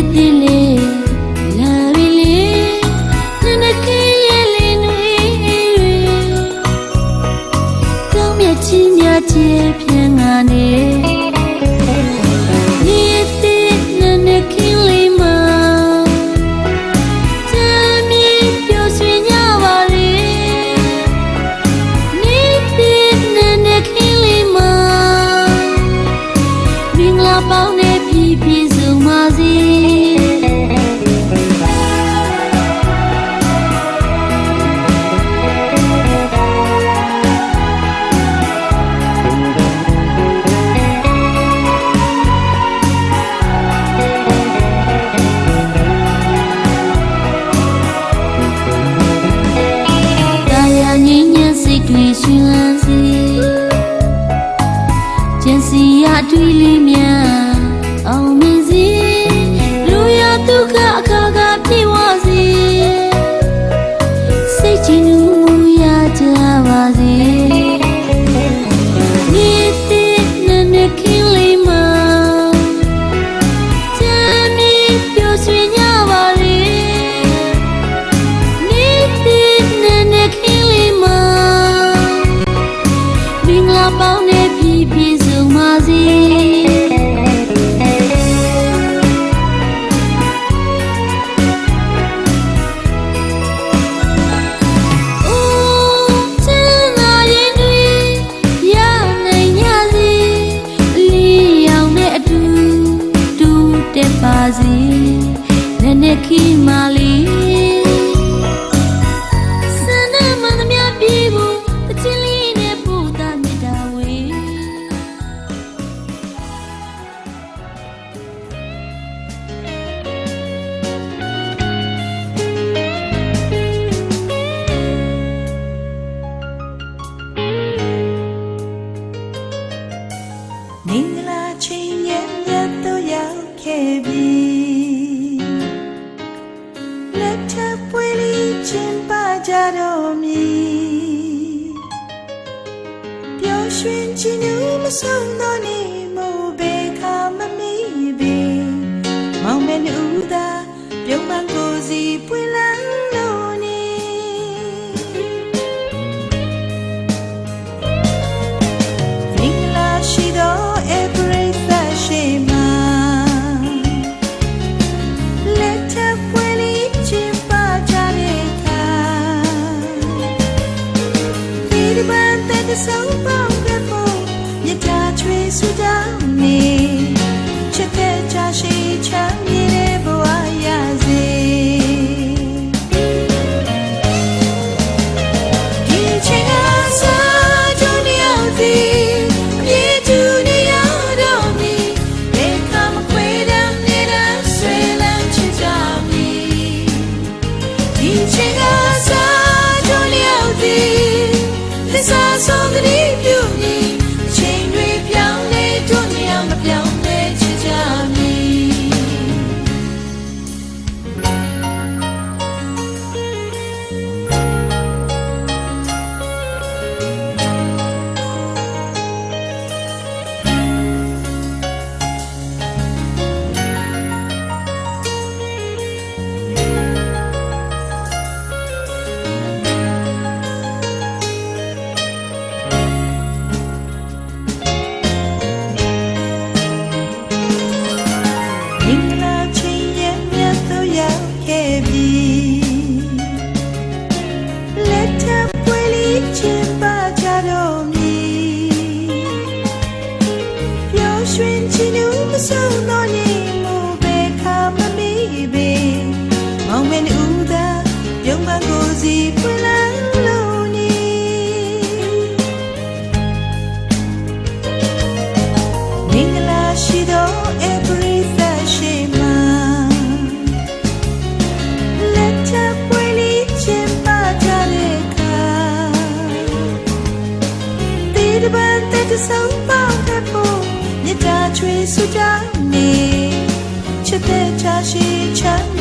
दिले ပေါင်းနဲ့ပြည့်ပြည့်စုံပါစေ ခဲ့ပြီလက်ထပ်ပွဲလေးကျင်းပကြတော့မည်ပျော်ရွှင်ခြင်းမဆုံးသောနေ့ so far. တဆုံးပေါက်တဲ့ဖို့မြတ်တာချွေးစွကြနေချစ်တဲ့ချာရှိချမ်း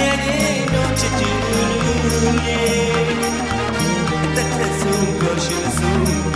မယ်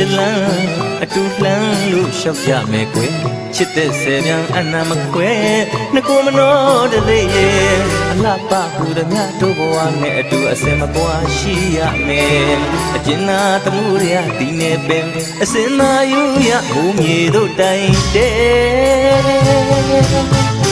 စ်လန်းအတူလှမ်းလို့ရှောက်ကြမယ်ကွယ်ချစ်တဲ့ဆယ်ပြန်အနာမခွဲနှကိုမနောတလေးရဲ့အလှပဟူသည်များတို့ဘဝနဲ့အတူအစင်မကွာရှိရမယ်အကျဉ်းနာသမှုရဒီနေပင်အစင်သာယူရမူမြေတို့တိုင်တဲ့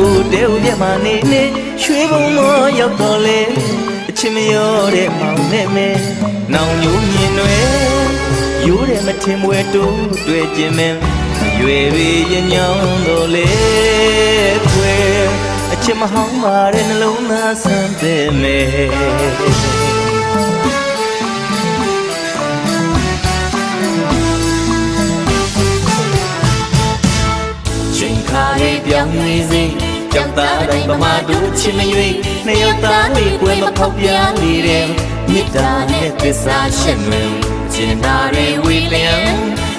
ကိုတဲဦးပြမနေနေရွှေဘုံမရောက်တော့လေအချင်မရောတဲ့မောင်နဲ့မဲနောင်ညိုမြင်တွေရိုးတယ်မထင်မွယ်တိုးတွေ့ခြင်းမဲရွယ်ရည်ရင်ညောင်းတော့လေဖွယ်အချင်မဟောင်းပါတဲ့နှလုံးသားဆန်းတဲ့မဲချိန်ခါရဲ့ပြောင်းနေစေ ကြောက်သားတိုင်းပမာတို့ချစ်မရွေနှစ်ယောက်သားလေးကွယ်မဖောက်ပြနေတဲ့မေတ္တာနဲ့သစ္စာရှင်တွင်ကျင်နာရဲ့ဝေလျံ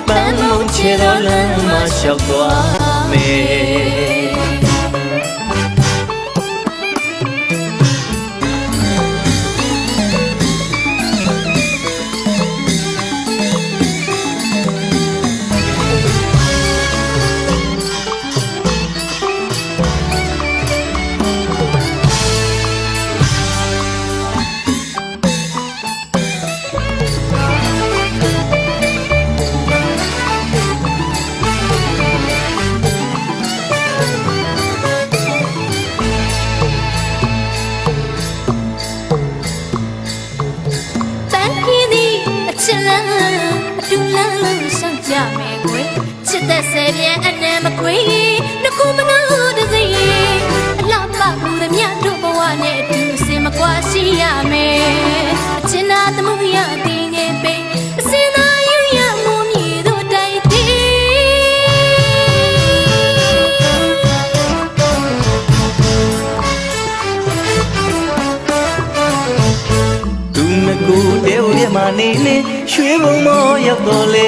ပန်းလုံးချေတော်လမ်းမှာလျှောက်သွားမယ် နေနေရွှေဘုံမရောက်တော့လေ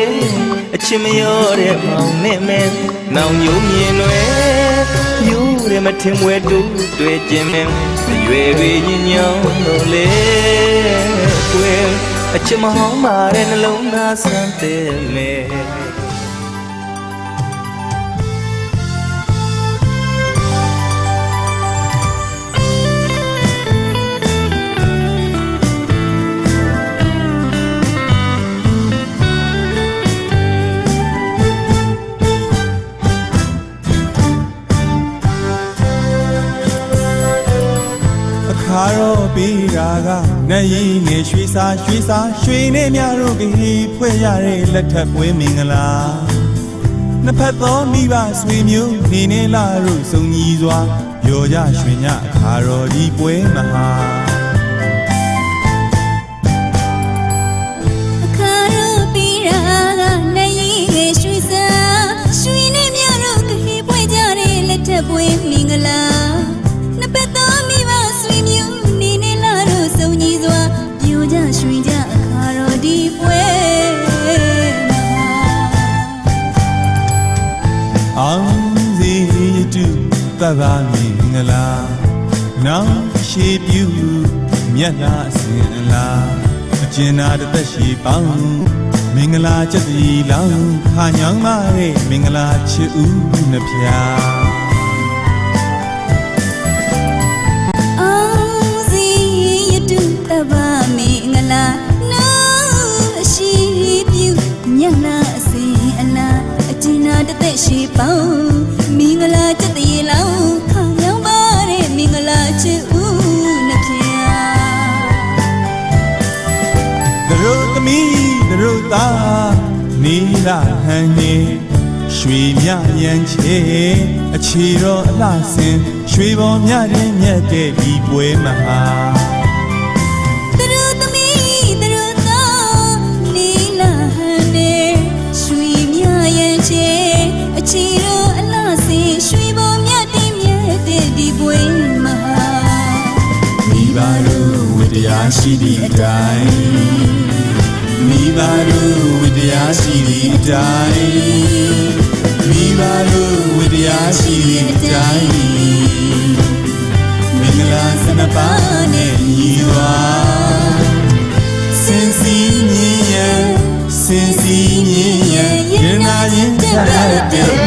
အချင်မရောတဲ့မောင်နဲ့မဲနောင်ညိုမြင်တွေယူရမထင်မွယ်တူတွေ့ခြင်းမဲရွယ်ရည်ညညောင်းတော့လေကွယ်အချင်မဟောင်းပါတဲ့နှလုံးသားဆန်းတဲ့မဲ ရာကနတ်ရီငယ်ရွှေစာရွှေစာရွှေနေများတို့ကဟိဖွဲ့ရတဲ့လက်ထပ်ပွဲမင်္ဂလာနှစ်ဖက်သောမိဘဆွေမျိုးနေနေလာတို့စုံညီစွာပြောကြရွှင်ညအခါတော်ဒီပွဲမဟာ သက်သာမည်ငလားနောင်ရှည်ပြူမျက်နှာအစဉ်အလားအကျဉ်းနာတသက်ရှိပေါင်းမင်္ဂလာချက်စီလောင်းခါညောင်းမရဲ့မင်္ဂလာချစ်ဦးနှဖျားတသက်ရှိပေါင်းမင်္ဂလာ သာနီလာဟန်ကြီးရွှေမြရန်ချေအခြေတော်အလှဆင်ရွှေပေါ်မြရင်မြတ်တဲ့ဒီပွဲမှာရှိသည့်အတိုင်း မိဘတို့ဝတရားရှိသည့်အတိုင်းမိဘတို့ဝတရားရှိသည့်အတိုင်းမင်္ဂလာစနပါနဲ့ညီဝါစင်စီမြင်ရစင်စီမြင်ရရနာရင်တရားတဲ့